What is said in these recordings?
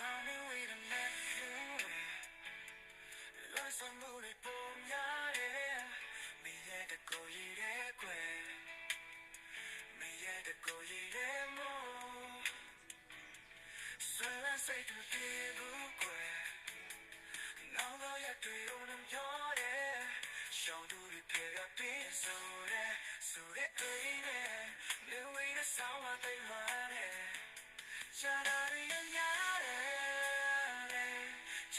Tell me we the next Lo so mu le po nya re Mi ye de go yi de kwe Mi ye de go yi de mo So la say to ti bu kwe No go ya tu yo nam yo re Shong du ri pe ga pi so re So re tu yi ne Ne we de sao ma tai ma ne Cha da ri ya nya re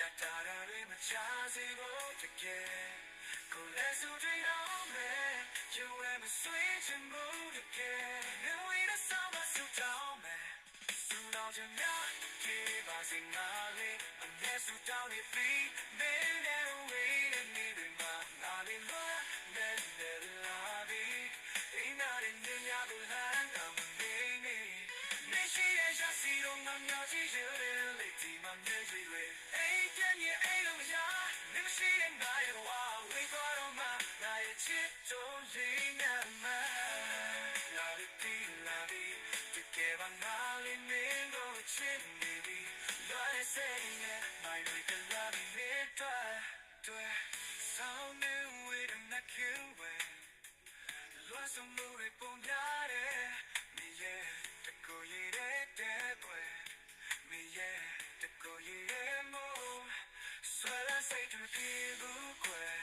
ချက်တာတွေမချစေဖို့တကယ်ကိုယ်လည်းစုတွေ့တော့မယ်ယူဝဲမဆွေးချင်မှုတကယ်လူဝေးတဲ့ဆောင်းမစုတောင်းမယ်စုတော်ချင်များဒီပါစင်ငါလေးအမျက်စုတောင်းနေပြီးမင်းနဲ့ဝေးတဲ့နေ့တွေမှာငါ be Lord saying it my we can love me to swell say to feel good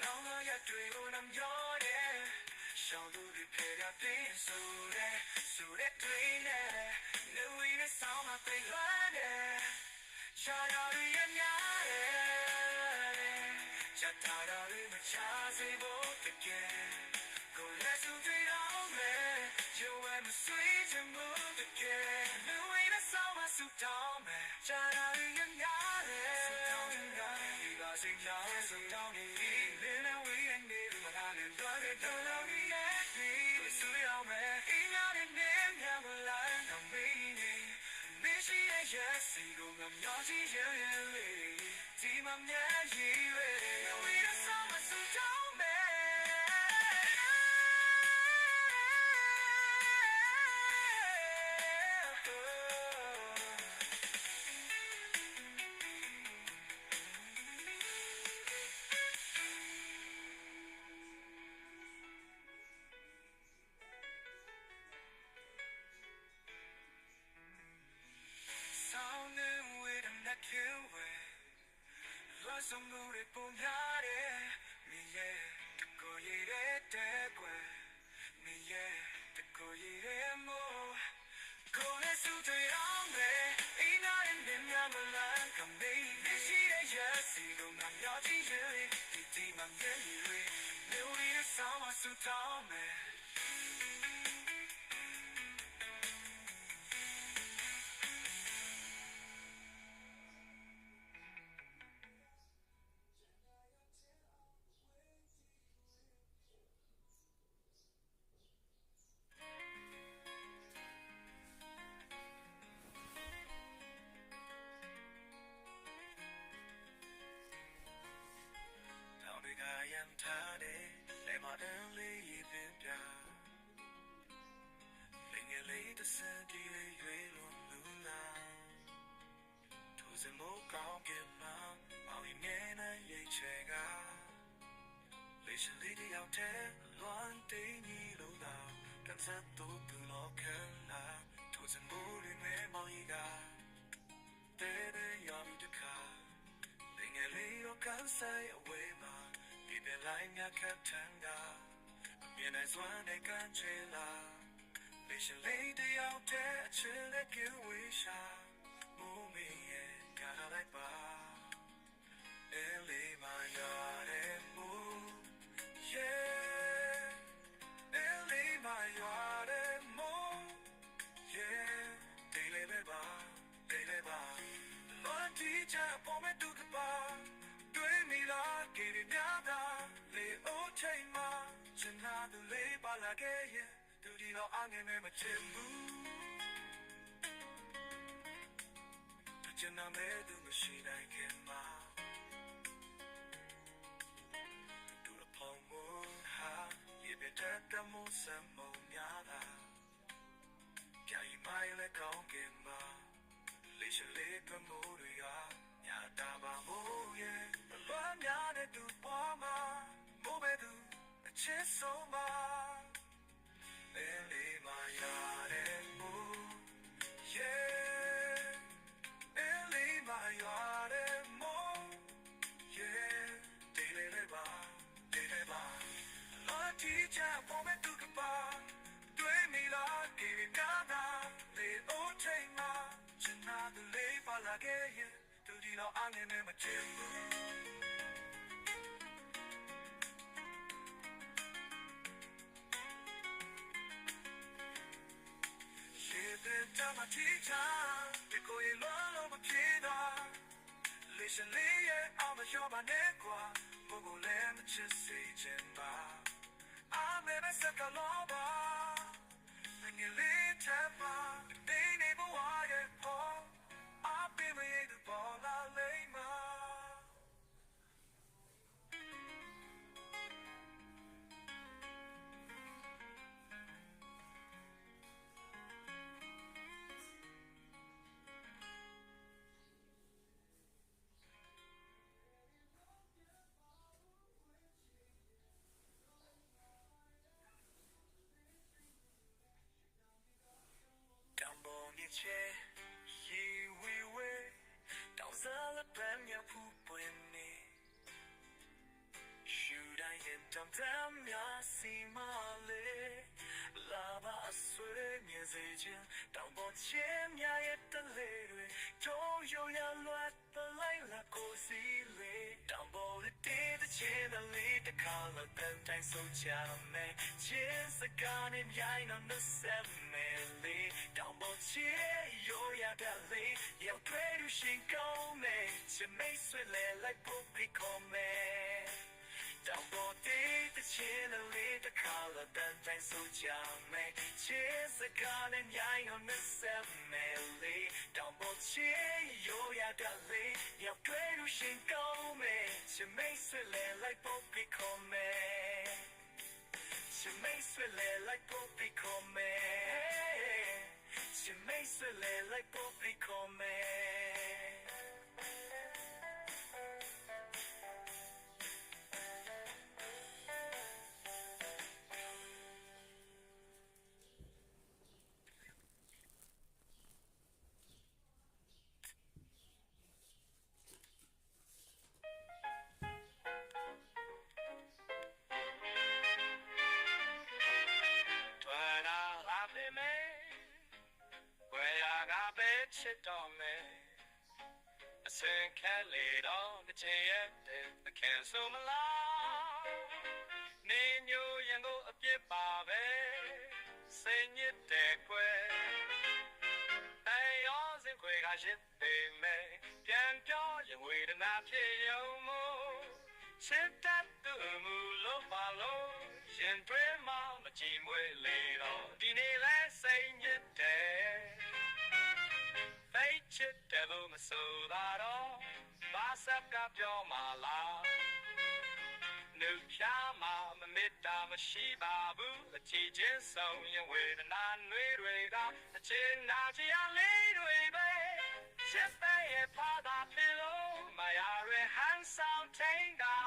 နောင်လာရတွေကိုနမ်းရောတယ်ရှောင်းသူတွေဖေရပြင်းဆိုတဲ့ဆိုတဲ့တွေနဲ့လူဝီနဲ့ဆောင်းမသိလွမ်းတယ်ရှားရရရများတယ်ချက်တာရရ ယူဝဲမဆွေးချင်မှုတကယ်လူဝီနဲ့ဆောင်းမဆူတောင်းမယ်ရှားရရရများတယ်ဆူတောင်းရင်ဒီကစိတ်ကြောင့်ဆူတောင်းနေပြီလင်းနေဝေးနေပြီမလာနဲ့တော့တဲ့တော်တော်ကြီးရဲ့ဒီဆူရအောင်မယ်အင်းရတဲ့နေမြမလာတော့မင်းနေမရှိရဲ့ရဲ့စီကိုငါမျောစီရဲ့ရဲ့လေးဒီမှာမြဲကြီးရဲ့ We the summer so down man ငါမျောကြည့်ရဒီဒီမှမြင်ရနေဝေးတဲ့ဆောင်းမစုတောင်းမယ် ထားတယ်လေမတန်လေးရပင်ပြလင်းငယ်လေးတစ်စံတည်းရွေလုံးလူလာထိုစမိုးကောင်းကင်မှာမောင်ရင်ငယ်နဲ့ရိတ်ချေကလေရှင်လေးတယောက်တည်းလွမ်းတိန်ကြီးလို့သာကန်စတ်တူတူလို့ခံလာထိုစမိုးလေးနဲ့မောင်ရင်ကတဲတဲ့ရောက်တခါငယ်လေးရောကန်ဆိုင်အဝေးမှာ ဒီပင်လိုက်မြတ်ခတ်ထန်တာအမြင်နဲ့စွမ်းနဲ့ကန်ချေလာလေရှင်လေးတယောက်တည်းအချစ်နဲ့ကြွေးဝေးရှာမူမီရဲ့ကားလိုက်ပါအဲလေးမရတဲ့မူ yeah တော့အငယ်နဲ့မချင်ဘူးချင်နာမဲ့သူမရှိနိုင်ခင်မှာသူရဖောင်းမဟာရေပြတ်တဲ့မိုးစမုံများတာပြိုင်မိုင်းလည်းကောင်းကင်မှာလေးရှလေးကမိုးတွေကညာတာပါမိုးရဲ့ဘလွမ်းများတဲ့သူပေါ်မှာမိုးပဲသူအချစ်ဆုံးမှာ တော့အငင်းနဲ့မချင်ဘူးရှင်တဲ့တမတီချာဒီကိုရလောလောမပြေတာလေရှင်လေးရဲ့အောင်မလျှော့ပါနဲ့ကွာကိုကိုလည်း ချဲရေဝေဝေတောင်စားလက်ပန်းမြောက်ဖူးပွင့်နေရှူတိုင်းရင်တမ်တမ်များစီမလေးလာပါအဆွေမြင်စေခြင်းတောင်ပေါ်ချင်းများရဲ့တလေးတွေကြုံရိုးရလွတ်ပလိုက်လာကိုစီလေးတောင်ပေါ်လေးတည်တဲ့ချင်းတလေးတစ်ခါလောက်တန်တိုင်းဆုံးချမယ်ချင်းစကားနဲ့မြိုင်တော့နှဆက်မယ်လေး တောင်ပေါ်ချင်းရိုးရတဲ့လေးရောက်တွေ့လို့ရှင်ကောင်းမယ်ချင်မိတ်ဆွေလဲလိုက်ဖို့ဖိခေါ်မယ်တောင်ပေါ်တည်တဲ့ချင်းလေးတစ်ခါလောက်တန်တိုင်းဆုံးချမယ်ချစ်စကားနဲ့မြိုင်အောင်မဆက်မယ်လေးတောင်ပေါ်ချင်းရိုးရ ချစ်မိတ်ဆွေလဲလိုက်ဖို့ဖိခေါ်မယ် ပဲချစ်တော်မယ်အစင်ခဲလေတော့တစ်ချိန်ရဲ့အခင်ဆိုမလားနေညိုရင်ကိုအပြစ်ပါပဲစိတ်ညစ်တဲ့ခွဲအဲရောစင်ခွေကရှစ်ပေမဲ့ပြန်ပြောရင်ဝေဒ ဆိုတာတော့ဘာစပ်ကပြောမှလားနှုတ်ချမှာမမေတ္တာမရှိပါဘူးအချီချင်းဆုံးရင်ဝေဒနာနှွေးတွေကအချင်းနာချရလေးတွေပဲချစ်တဲ့ရဲ့ဖာသာဖြစ်လို့မရရဟန်ဆောင်ထိန်တာ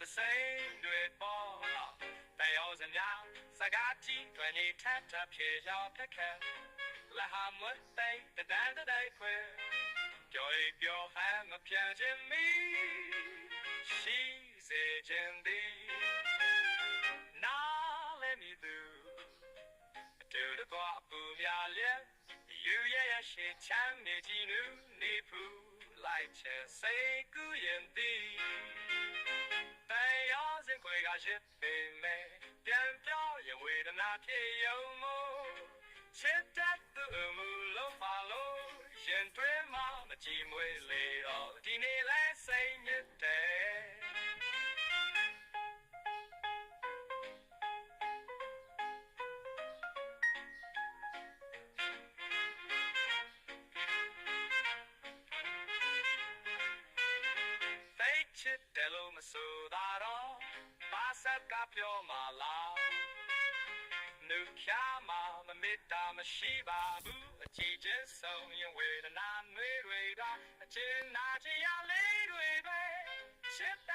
တစိမ့်တွေပေါ်တော့တယောစများစကားကြီးတွေနေထပ်ထပ်ဖြေရောက်ဖက်ခ က် La hamute de dan de day kwe Joy pyo ham a pyan jin mi She se jin di Na le mi du Do the kwa pu mya lien Yu ye ya shi chan mi ji nu ni pu Lai chen say gu yin di တန်ရောစင်ခွေကရှစ်ပေမဲ့ပြန်ပြောရင်ဝေဒနာဖြစ်ယုံ မှမကြည့်မွေးလေတော့ဒီနေ့လဲစိတ်ညစ်တယ်သိချစ်တယ်လို့မဆိုတာတော့ဘာစပ်ကပြောမလားနှုတ်ချမှာမမေတ္တာမရှိပါဘူးအကြည့်ချင်းဆုံးရင်ဝေဒနာနှွေးတွေကအ ချင်းနာချင်ရလေးတွေပဲချစ်တ